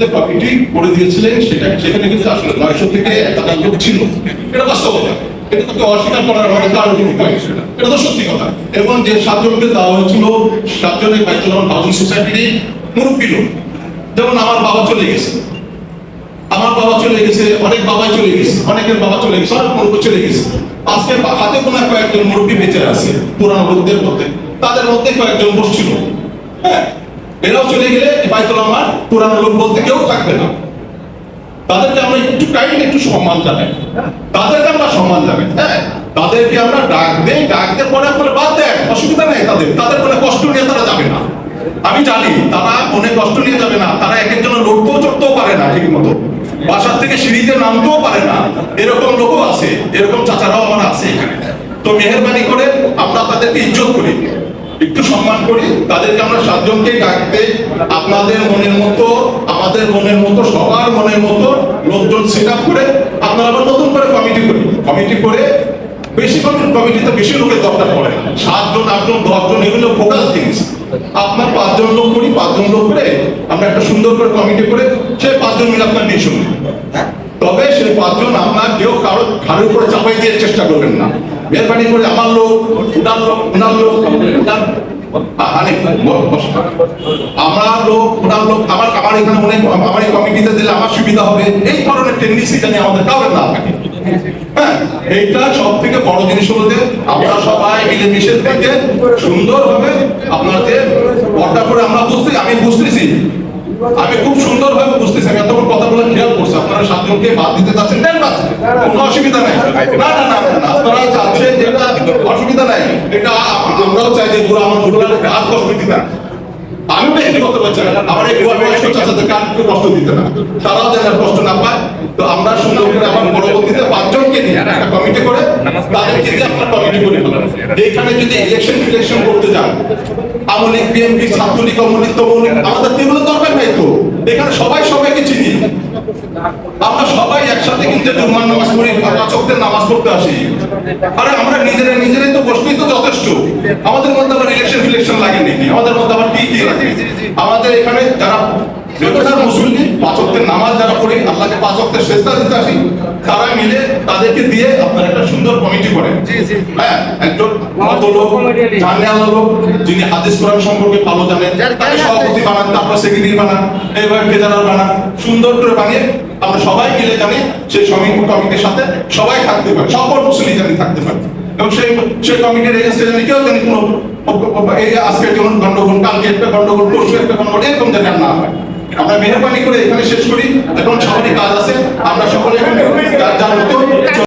যে কমিটি করে দিয়েছিলেন সেটা সেখানে কিন্তু আসলে নয়শো থেকে এক হাজার লোক ছিল। এটা বাস্তবতা। এটা তো অস্বীকার করার কারণ উপায় এটা তো সত্যি কথা। এবং যে সাতজনকে দেওয়া হয়েছিল সাতজনের সোসাইটির মুরব্বী লোক। যেমন আমার বাবা চলে গেছে। আমার বাবা চলে গেছে, অনেক বাবা চলে গেছে, অনেকের বাবা চলে গেছে, অনেক মুরব্বী চলে গেছে। আজকে হাতে কোনো কয়েকজন মুরব্বী বেঁচে আছে, পুরানো লোকদের মধ্যে। তাদের মধ্যে কয়েকজন বসছিল। হ্যাঁ এরাও চলে গেলে বাইতুল আমার পুরানো লোক বলতে কেউ থাকবে না। তাদেরকে আমরা একটু কাইন্ড একটু সম্মান জানাই। তাদেরকে আমরা সম্মান জানাই। হ্যাঁ তাদেরকে আমরা ডাক দেই, ডাক দিয়ে পরে পরে বাদ দেন, অসুবিধা নেই তাদের। তাদের কোনো কষ্ট নিয়ে তারা যাবে না। আমি জানি তারা মনে কষ্ট নিয়ে যাবে না, তারা এক একজন লড়তেও চড়তেও পারে না ঠিক মতো বাসার থেকে সিঁড়িতে নামতেও পারে না। এরকম লোকও আছে, এরকম চাচারাও আমার আছে। এখানে তো মেহরবানি করে আমরা তাদেরকে ইজ্জত করি। একটু সম্মান করি। তাদেরকে আমরা সাতজনকে ডাকতে আপনাদের মনের মতো, আমাদের মনের মতো, সবার মনের মতো লোকজন সেট করে আপনারা আবার নতুন করে কমিটি করি। কমিটি করে বেশি কমিটি কমিটিতে বেশি লোকের দরকার পড়ে। সাতজন, আটজন, দশজন, এগুলো ফোকাস জিনিস। আপনার পাঁচজন লোক করি, পাঁচজন লোক করে আমরা একটা সুন্দর করে কমিটি করে সেই পাঁচজন মিলে আপনার নিয়ে শুনি তবে সেই পাঁচজন আপনার কেউ কারও ঘাড়ের উপরে চাপাই দিয়ে চেষ্টা করবেন না। মেহরবানি করে আমার লোক উনার লোক উনার লোক উনার। আমার লোক ওনার লোক, আমার আমার এখানে আমার এই কমিটিতে দিলে আমার সুবিধা হবে। এই ধরনের জানি আমাদের না হ্যাঁ এইটা সব থেকে বড় জিনিস হলো আমরা সবাই মিলেমিশে থেকে সুন্দরভাবে আপনাদের পর্দা করে আমরা বুঝতে আমি বুঝতেছি। আমি খুব সুন্দর ভাবে বুঝতেছি, আমি এতক্ষণ কথা বলে আপনারা সাতজনকে বাদ দিতে চাচ্ছেন দেন বাদ কোনো অসুবিধা নাই। না না না না, না, আপনারা চাচ্ছেন যেটা অসুবিধা নাই। এটা আমরাও চাই যে পুরো আমার আর কষ্ট দিতে না আমি ব্যক্তিগত বলছি আমার এই বুয়া বয়স্ক চাচাদেরকে আর কেউ কষ্ট দিতে না। তারাও যেন কষ্ট না পায়। তো আমরা সুন্দর করে আমার পরবর্তীতে পাঁচজনকে নিয়ে একটা কমিটি করে তাদেরকে দিয়ে আপনার কমিটি করে। এইখানে যদি ইলেকশন ফিলেকশন করতে যান আমলিক বিএনপি ছাত্রলীগ অমলিক তমলিক আমাদের তো দরকার নাই তো। এখানে সবাই আমরা সবাই একসাথে কিন্তু জুম্মার নামাজ পড়ি পাঁচকদের নামাজ পড়তে আসি। আরে আমরা নিজেরা, নিজেরাই তো বসবি তো যথেষ্ট। আমাদের মধ্যে আবার ইলেকশন ফিলেকশন লাগে নাকি? আমাদের মধ্যে আবার কি কি লাগে? আমাদের এখানে যারা মুসলিম পাঁচকদের নামাজ যারা পড়ি আল্লাহকে পাঁচকদের শেষদা দিতে আসি। তারা মিলে তাদেরকে দিয়ে আপনার একটা সুন্দর কমিটি করেন। হ্যাঁ একজন লোক লোক যিনি হাদিস কোরআন সম্পর্কে ভালো জানেন তাকে সভাপতি বানান তারপর সেক্রেটারি বানান ফেডারাল বানান সুন্দর করে বানিয়ে আমরা সবাই মিলে জানি সেই সমিতি কমিটির সাথে সবাই থাকতে পারে সকল মুসলিম জানি থাকতে পারে। এবং সেই সেই কমিটির জানি কেউ জানি কোনো এই আজকে যেমন গন্ডগোল কালকে একটা গন্ডগোল পরশু একটা গন্ডগোল এরকম যেন না হয়। আমরা মেহরবানি করে এখানে শেষ করি। এখন সবারই কাজ আছে। আমরা সকলে যার যার মতো